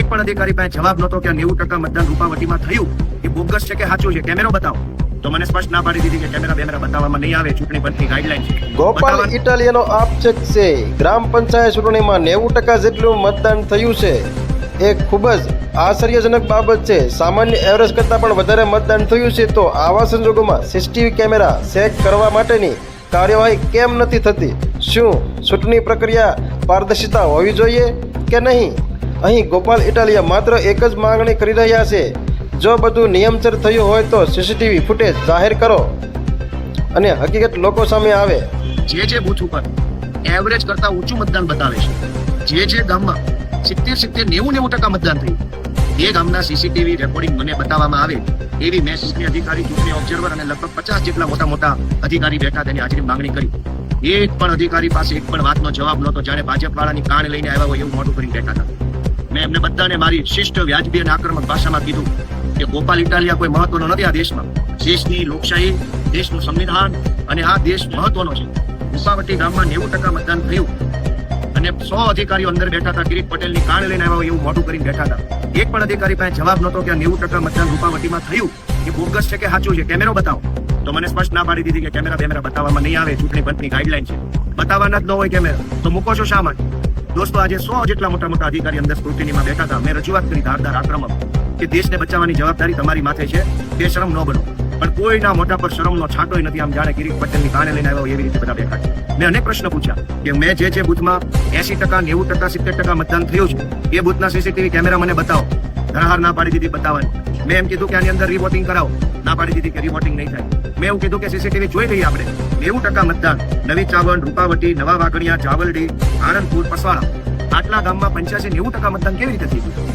એક પણ અધિકારી પાસે જવાબ નહોતો કે નેવું ટકા મતદાન રૂપાવટીમાં થયું. એ બોગસ છે કે સાચું છે? કેમેરો બતાવો. તો મને સ્પષ્ટ ના પાડી દીધી કે કેમેરા બેમેરા બતાવવામાં નહીં આવે ચૂંટણી પંચની ગાઈડલાઈન છે. ગોપાલ ઇટાલિયનો આક્ષેપ છે ગ્રામ પંચાયત ચૂંટણીમાં નેવું ટકા જેટલું મતદાન થયું છે એ ખૂબ જ આશ્ચર્યજનક બાબત છે. સામાન્ય એવરેજ કરતાં પણ વધારે મતદાન થયું છે તો આવા સંજોગોમાં સીસીટીવી કેમેરા ચેક કરવા માટેની કાર્યવાહી કેમ નથી થતી? શું ચૂંટણી પ્રક્રિયા પારદર્શિતા હોવી જોઈએ કે નહીં? અહીં ગોપાલ ઇટાલિયા માત્ર એક જ માંગણી કરી રહ્યા છે. જો બધું નિયમસર થયું હોય તો સીસીટીવી ફૂટેજ જાહેર કરો. અને હકીકત લોકો સામે આવે. જે જે બૂથ ઉપર એવરેજ કરતા ઊંચું મતદાન બતાવે છે, જે જે ગામમાં સિત્તેર સિત્તેર નેવું નેવું ટકા મતદાન થયું, એ ગામના સીસીટીવી રેકોર્ડિંગ મને બતાવવામાં આવે એવી મેં ચૂંટણી અધિકારી ચૂંટણી ઓબ્ઝર્વર અને લગભગ પચાસ જેટલા મોટા મોટા અધિકારી બેઠા તેની હાજરી માંગણી કરી. એક પણ અધિકારી પાસે એક પણ વાતનો જવાબ નહોતો, જ્યારે ભાજપ વાળાની કાણ લઈને આવ્યા હોય એવું મોટું કરીને બેઠા હતા. મેં એમને બધાને મારી શિષ્ટ વ્યાજબી અને આક્રમક ભાષામાં કીધું કે ગોપાલ ઇટાલિયા કોઈ મહત્વનો નથી આ દેશમાં. દેશની લોકશાહી દેશનું સંવિધાન અને આ દેશ મહત્વનો છે. રૂપાવટી ગામમાં નેવું ટકા મતદાન થયું અને સો અધિકારીઓ અંદર બેઠા હતા. કિરીટ પટેલની કાણ લઈને આવ્યા એવું મોટું કરીને બેઠા હતા. એક પણ અધિકારી પાસે જવાબ નહોતો કે નેવું ટકા મતદાન રૂપાવટીમાં થયું એ બોગસ છે કે સાચું છે. કેમેરો બતાવો. તો મને સ્પષ્ટ ના પાડી દીધી કે કેમેરા બેમેરા બતાવવામાં નહીં આવે. ચૂંટણી પંચની ગાઈડલાઈન છે. બતાવવાના જ ન હોય કેમેરા. તો મૂકો છો શા માટે? દોસ્તો, આજે સો જેટલા મોટા મોટા અધિકારી અંદર સ્ક્રુટિનીમાં બેઠા હતા. મેં રજૂઆત કરી ધારદાર આક્રમક કે દેશને બચાવવાની જવાબદારી તમારી માથે છે. તે શરમ ન બનો. પણ કોઈના મોટા પર શરમનો છાંટોય નથી. આમ જાણે કિરીટ પટેલની કાને લઈને આવ્યો એવી રીતે બધા બેઠા છે. મેં અનેક પ્રશ્ન પૂછ્યા કે મેં જે જે બૂથમાં એસી ટકા નેવું ટકા, સિત્તેર ટકા મતદાન થયું છે, એ બૂથના સીસીટીવી કેમેરા મને બતાવો. ધરાહાર ના પાડી દીધી બતાવવાની. મેં એમ કીધું કે આની અંદર રિવોટિંગ કરાવો. ના પાડી દીધી કે રિવોટિંગ નહીં થાય. મેં એવું કીધું કે સીસીટીવી જોઈ લઈએ આપણે. નેવું ટકા મતદાન. નવી ચાવણ રૂપાવટી, નવા વાઘણિયા ચાવલડી આણંદપુર, પસવાડા. આટલા ગામમાં પંચ્યાસી નેવું ટકા મતદાન કેવી રીતે થઈ ગયું?